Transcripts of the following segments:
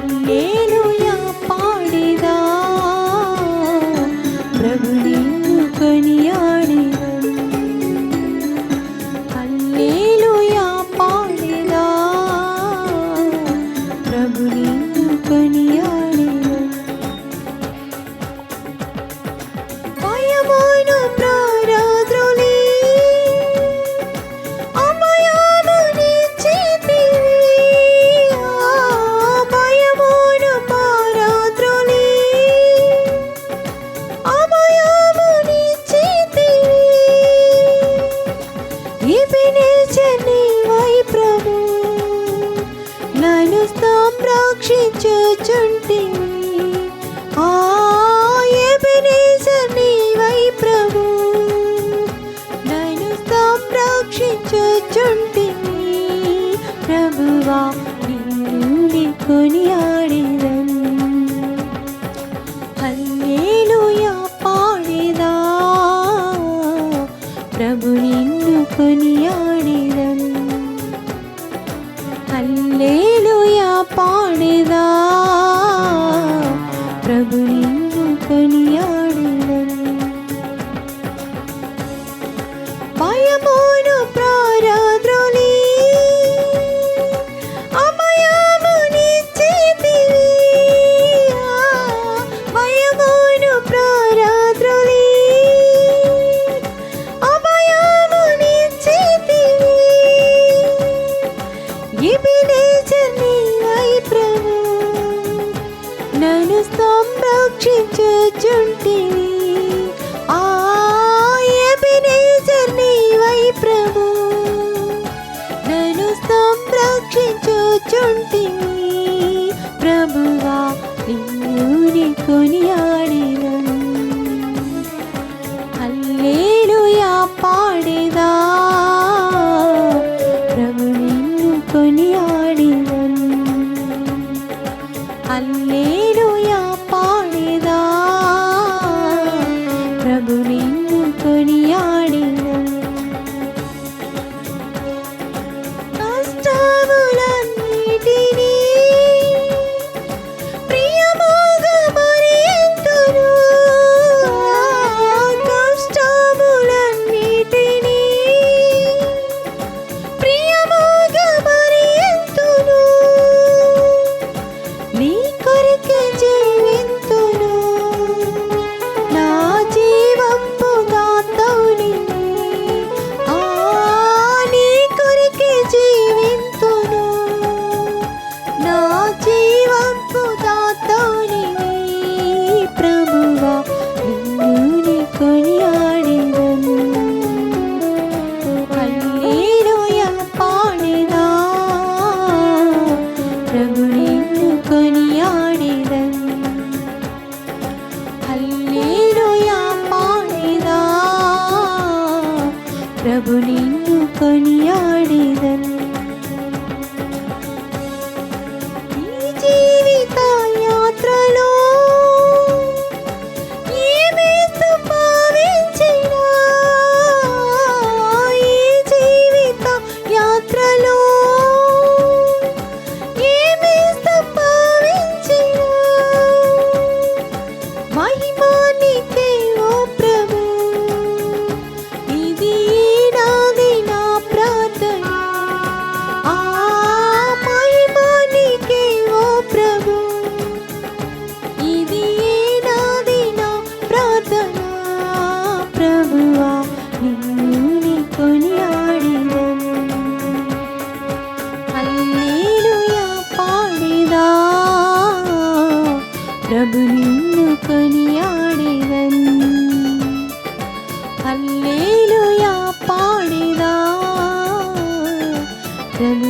నేను നിന്നിൽ കുനിയ అంతిని ప్రభువా నిన్ను కొనియాడేదను హల్లెలూయా పాడేదా. ప్రభు నిన్ను కొనియాడేదను హల్లే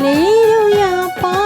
Little young boy.